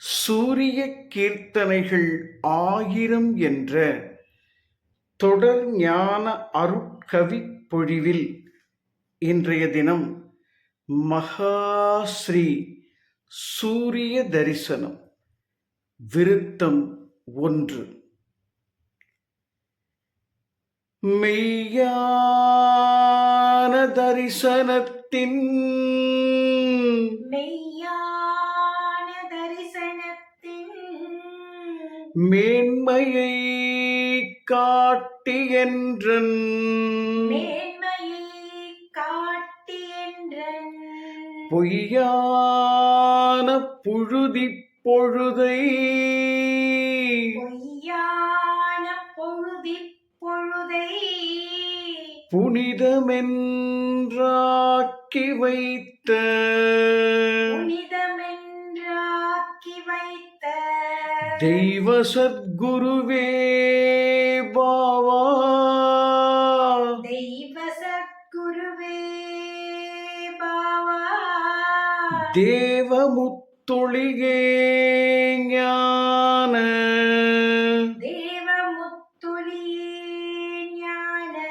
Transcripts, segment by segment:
சூரிய கீர்த்தனைகள் ஆயிரம் என்ற தொடர் ஞான அருட்கவி பொழிவில் இன்றைய தினம் மகாஸ்ரீ சூரிய தரிசனம் விருத்தம் ஒன்று. மெய்யான தரிசனத்தின் மெய்யா மேன்மையை காட்டி என்றன். பொய்யான புழுதி பொழுதை பொய்யான பொழுதி பொழுதை புனிதமென்றாக்கி வைத்த தெய்வ சத்குருவே பாவா. தெய்வ சத்குருவே தேவமுத்தொழிகே ஞான. தேவமுத்தொழியே ஞான.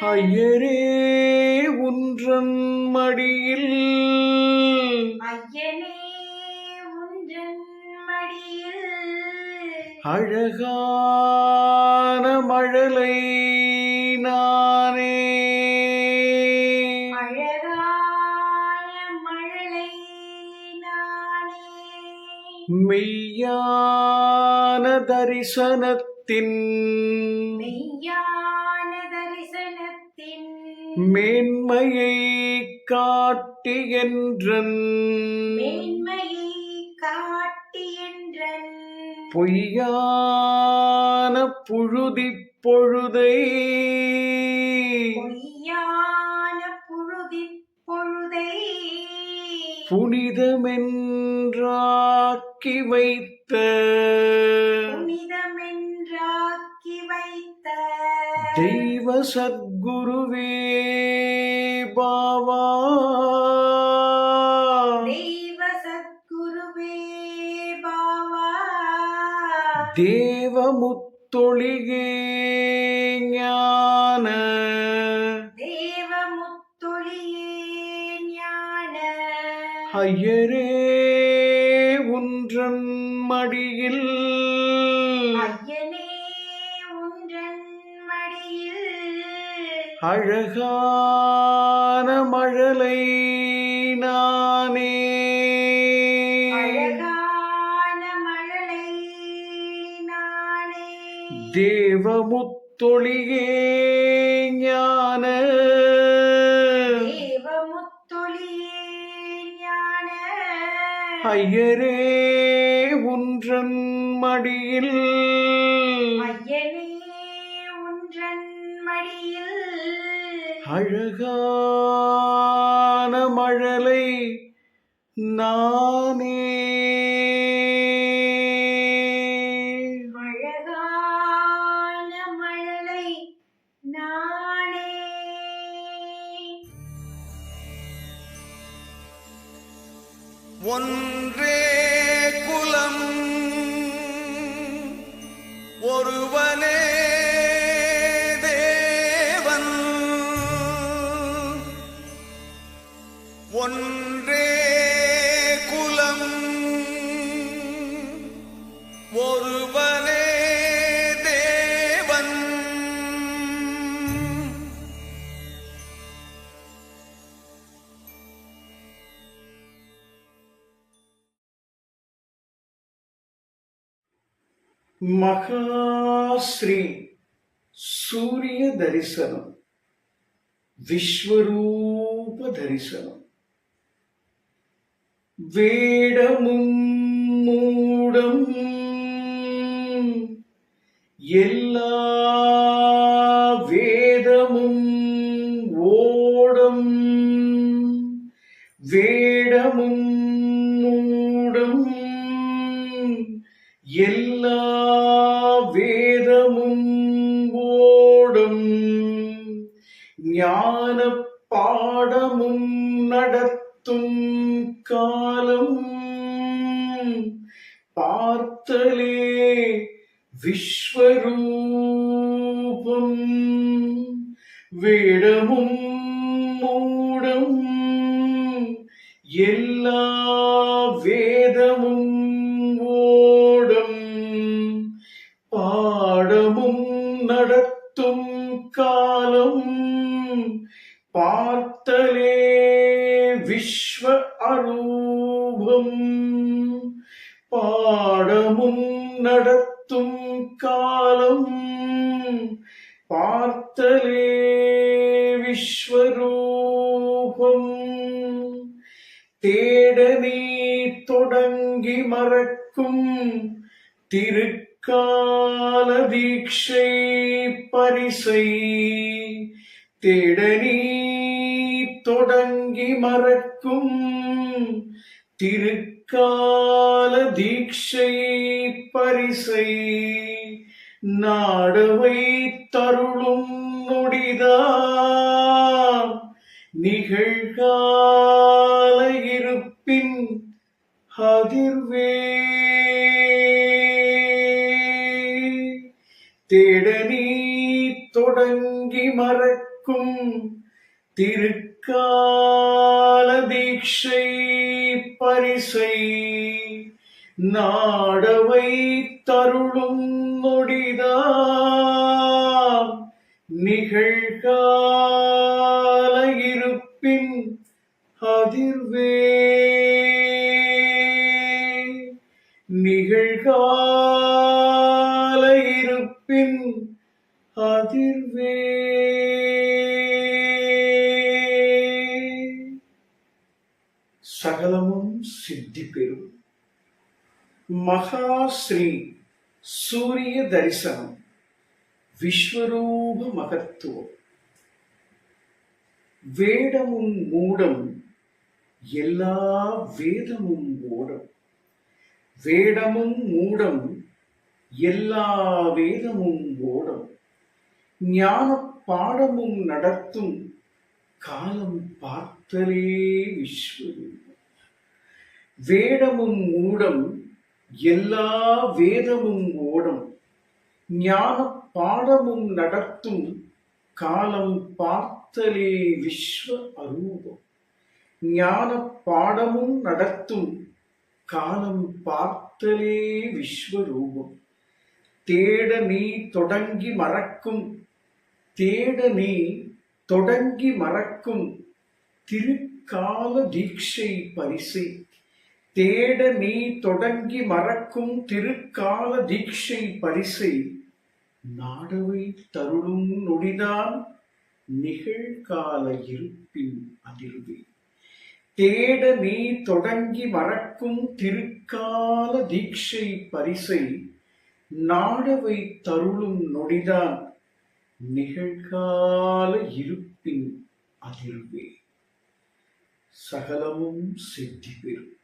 ஐயரே அழகான மழலை நானே. அழகான மழலை நானே. மெய்யான தரிசனத்தின் மெய்யான தரிசனத்தின் மேன்மையை காட்டி என்றன். மேன்மையை காட்டி பொய்யான புழுதி பொழுதை. பொய்யான புழுதி பொழுதை. புனிதமென்றாக்கி வைத்த. புனிதமென்றாக்கி வைத்த. தெய்வ சத்குருவே. தேவமுத்தொழிகே ஞான தேவமுத்தொழியே ஞான ஐயரே உன்றன் மடியில் மடியில். அழகான மழலை தேவமுத்தொழிகே ஞான தேவமுத்தொழியே ஞான ஐயரே உன்றன் மடியில் ஒன்றே குலம் ஒருவனே தேவன் மகாஸ்ரீ சூரிய தரிசனம் விஸ்வரூப தரிசனம் வேடமும் மூடம் எல்லா வேதமும் ஓடம். வேடமும் மூடம் எல்லா விஸ்வரூபம் வேடமும் மூடம் எல்லா வேதமும் ஓடும் பாடமும் நடத்தும் காலம் பார்த்தலே விஸ்வ அரூபம் பாடமும் நடத்தும் திருக்கால தீட்சை பரிசை தேடனி தொடங்கி மறக்கும் திருக்கால தீட்சை பரிசை நாடவை தருளும் நொடிதா நிகழ்கா நிகழ்கால இருப்பின் அதிர்வே நிகழ்கால இருப்பின் அதிர்வே சகலமும் சித்தி பெறும் மகாஸ்ரீ சூரிய தரிசனம். விஸ்வரூப மகத்துவம். வேடமும் மூடம் எல்லா வேதமும் ஓடம் வேடமும் மூடம் எல்லா வேதமும் ஓடம் ஞான பாடமும் நடத்தும் காலம் பார்த்தலே விஸ்வரூபம். வேடமும் மூடம் எல்லா வேதமும் ஓடம் ஞான பாடமும் நடத்தும் காலம் பார்த்தலே விஸ்வ அரூபம். ஞான பாடமும் நடத்தும் காலம் பார்த்தலே விஸ்வரூபம் தேட நீ தொடங்கி மறக்கும் தேட நீ தொடங்கி மறக்கும் திருக்கால தீட்சை பரிசை. தேட நீ தொடங்கி மறக்கும் திருக்கால தீட்சை பரிசை நாடவை தருளும் நொடிதான் நிகழ்கால இருப்பின் அதிர்வு. தேட நீ தொடங்கி மறக்கும் திருக்கால தீட்சை பரிசை நாடவை தருளும் நொடிதான் நிகழ்கால இருப்பின் அதிர்வே. சகலமும் சித்தி பெறும்